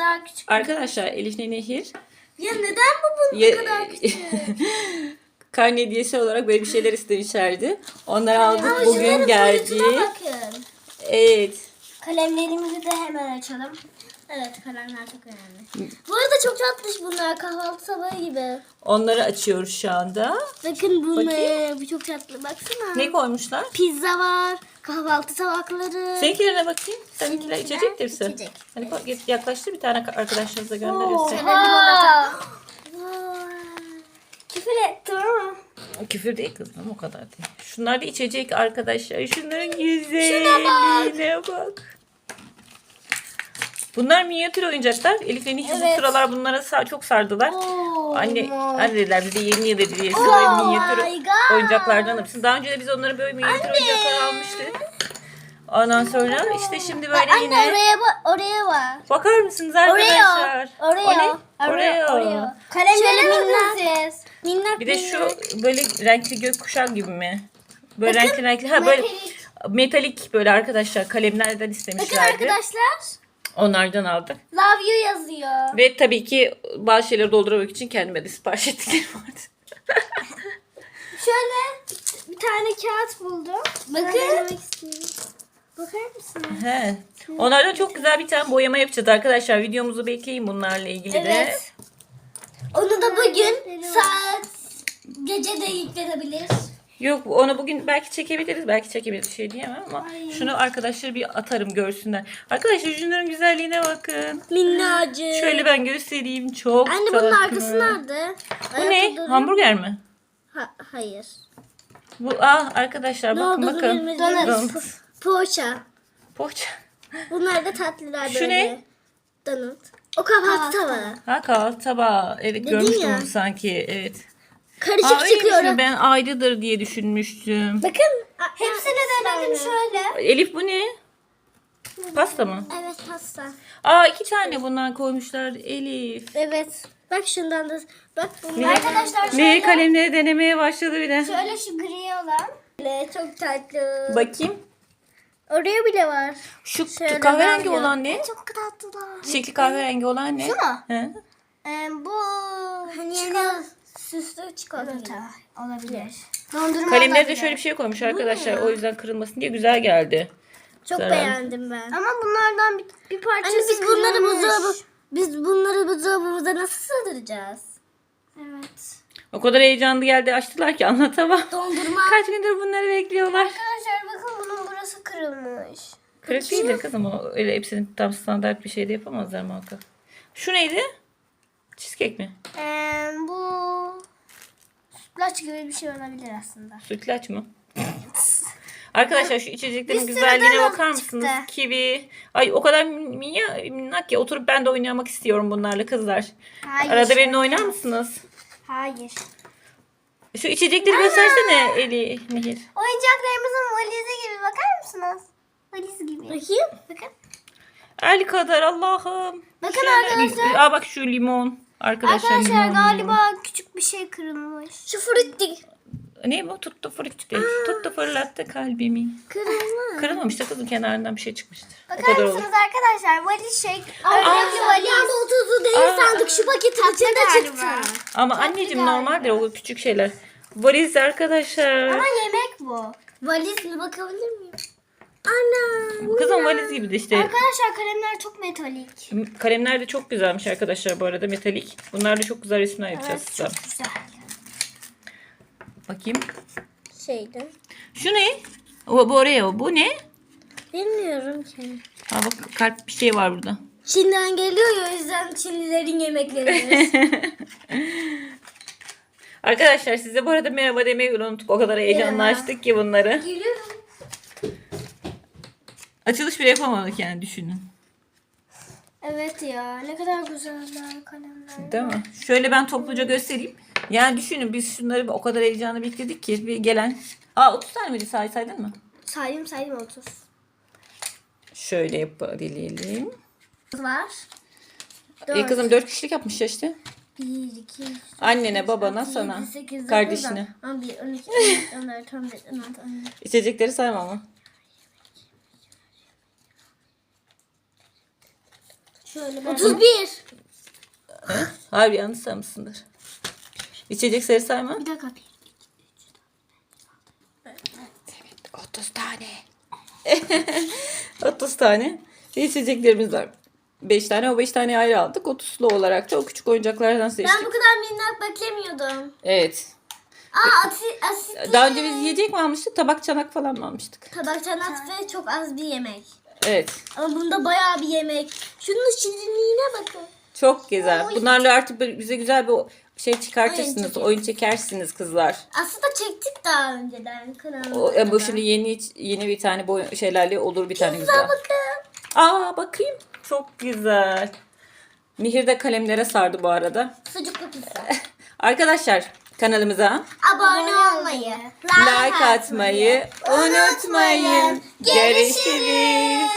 daha küçük. Arkadaşlar Elif Nehir Ya neden bu bunun ne kadar küçük? karne hediyesi olarak böyle bir şeyler istemişlerdi. Onları aldık. Ama Bugün şunların geldi. boyutuna bakın. Evet. Kalemlerimizi de hemen açalım. Evet kalemler çok önemli. Bu arada çok tatlış bunlar kahvaltı sabahı gibi. Onları açıyoruz şu anda. Bakın bunlar bu çok tatlı baksana. Ne koymuşlar? Pizza var, kahvaltı tabakları. Seninkilerine bakayım. Seninkiler içecek hepsi. içecek. Koy, git yaklaştır bir tane arkadaşlarınıza gönderiyorsun. limonata. Küfür ettim ama. Küfür değil kızım o kadar değil. Şunlar da içecek arkadaşlar. Şunların bak. güzelliğine bak. Bunlar minyatür oyuncaklar. Elif ve Nihal bu Evet. sıralar bunlara sa- çok sardılar. Oo, Anne, my. anne dediler bize yeni yıl hediyesi Oh böyle minyatür my God. oyuncaklardan alırsın. Daha önce de biz onlara böyle minyatür oyuncaklar almıştık. Ondan sonra işte şimdi böyle Anne yine oraya bak, oraya bak. bakar mısınız Oraya, arkadaşlar? oraya, O ne? Oraya. Kalemleri minnak. Minnak Bir de şu minnak. böyle renkli gökkuşağı gibi mi? Böyle Bakın, renkli renkli. Ha böyle metalik. metalik böyle arkadaşlar kalemlerden Bakın istemişlerdi. arkadaşlar. Onlardan aldık. Love you yazıyor. Ve tabii ki bazı şeyleri dolduramak için kendime de sipariş ettiklerim vardı. Şöyle bir tane kağıt buldum. Bakın. Bakar mısınız? He. Onlardan çok güzel bir tane boyama yapacağız arkadaşlar. Videomuzu bekleyin bunlarla ilgili de. Evet. Onu da bugün saat gece de yüklenebilir. Yok onu bugün belki çekebiliriz. Belki çekebiliriz şey diyemem ama Ay. şunu arkadaşlara bir atarım görsünler. Arkadaşlar şunların güzelliğine bakın. Minnacık. Şöyle ben göstereyim. Çok Anne bunun tatlı. arkası nerede? Bu ne? Hamburger mi? Ha, hayır. Bu ah arkadaşlar Ne bakın olduğunu bakın. Donut. Poğaça. Poğaça. Bunlar da tatlılar Şu böyle. ne? Donut. O kahvaltı tabağı. Ha kahvaltı tabağı. Evet Dedin görmüştüm ya. sanki. Evet. Karışık Aa, çıkıyor. Ben ayrıdır diye düşünmüştüm. Bakın. Hepsini denedim şöyle. Elif bu ne? Pasta mı? Evet pasta. Aa iki tane bundan koymuşlar Elif. Evet. Bak şundan da. Bak bunlar. Ne- Arkadaşlar Ne kalemleri denemeye başladı bir de. Şöyle şu gri olan. Böyle çok tatlı. Bakayım. Oraya bile var. Şu Şöyle kahverengi var ya. olan ne? Çok tatlılar. Şekli kahverengi olan ne? Şu mu? He? Ee, bu hani yeni süslü çikolata olabilir. Dondurma Kalemlere de olabilir. şöyle bir şey koymuş arkadaşlar. O yüzden kırılmasın diye güzel geldi. Çok Güzel. beğendim ben. Ama bunlardan bir, bir parçası Anne biz bunları buzdolabı biz bunları buzdolabımıza nasıl sığdıracağız? Evet. O kadar heyecanlı geldi açtılar ki anlatamam. Dondurma. Kaç gündür bunları bekliyorlar. Arkadaşlar bakın bunun burası kırılmış. Kırık değildir kızım o öyle hepsini tam standart bir şeyde yapamazlar muhakkak. Şu neydi? Cheesecake mi? Ee, bu sütlaç gibi bir şey olabilir aslında. Sütlaç mı? Arkadaşlar şu içeceklerin Bir sürü güzelliğine bakar mısınız? çıktı. Kivi. Ay o kadar minnak, minnak ki oturup ben de oynamak istiyorum bunlarla kızlar. Hayır. Arada benimle oynar mısınız? Hayır. Şu içecekleri göstersene Eli Nehir. Oyuncaklarımızın valizi gibi bakar mısınız? Valiz gibi. Bakayım. Bakın. El kadar Allah'ım. Bakın arkadaşlar. Aa bak şu limon. Arkadaşlar, Arkadaşlar galiba küçük bir şey kırılmış. Şu frutti. Ne bu? Tuttu frutti. Tuttu fırlattı kalbimi. Kırılmış. Kırılmamıştır kızım kenarından bir şey çıkmıştır. Bakar mısınız arkadaşlar? Valiz şey. Önemli valiz. Ama o tuzlu değil Aa. sandık. Şu paketin içinde çıktı. Ama anneciğim normaldir o küçük şeyler. Valiz arkadaşlar. Ama yemek bu. Valizle bakabilir miyim? Ana. Kızım valiz gibi de işte. Arkadaşlar kalemler çok metalik. Kalemler de çok güzelmiş arkadaşlar bu arada metalik. Bunlarla çok güzel resimler yapacağız size. çok güzel. Bakayım. Şeydi. Şu ne? O, bu oraya bu ne? Bilmiyorum ki. Ha bak kalp bir şey var burada. Çin'den geliyor ya o yüzden Çinlilerin yemekleri. Arkadaşlar size bu arada merhaba demeyi unuttuk. O kadar heyecanlaştık ki bunları. Geliyorum. Açılış bile yapamadık yani düşünün. Evet ya ne kadar güzeller kalemler. Değil mi? Şöyle ben topluca göstereyim. Yani düşünün biz şunları o kadar heyecanlı bekledik ki bir gelen. Aa 30 tane miydi say saydın mı? Saydım saydım 30. Şöyle yapalım. Var. İyi kızım 4 kişilik yapmış ya işte. 1, 2, Annene, babana, sana, kardeşine. 11, 12, 13, 14, 15, 16, 17. İçecekleri sayma ama. Şöyle ben. 31. Harbi yanlış saymışsındır. İçecek sayı sayma. Bir dakika. 30 tane. 30 tane. İçeceklerimiz var. 5 tane o 5 tane ayrı aldık. 30'lu olarak da o küçük oyuncaklardan seçtik. Ben bu kadar minnak beklemiyordum. Evet. Aa asit, asit Daha önce biz yiyecek mi almıştık? Tabak çanak falan mı almıştık? tabak çanat ve çok az bir yemek. Evet. Ama bunda bayağı bir yemek. Şunun şirinliğine bakın. Çok güzel. Bunlarla artık bize güzel bir şey çıkartırsınız. Oyun. Oyun çekersiniz kızlar. Aslında çektik daha önceden kanalımızda. O, e, bu şimdi yeni yeni bir tane bu şeylerle olur bir tane Güzel güzel. bakın. Aa bakayım. Çok güzel. Nehir de kalemlere sardı bu arada. Sucuklu pizza. Arkadaşlar kanalımıza Abone olmayı, like atmayı unutmayın. Görüşürüz.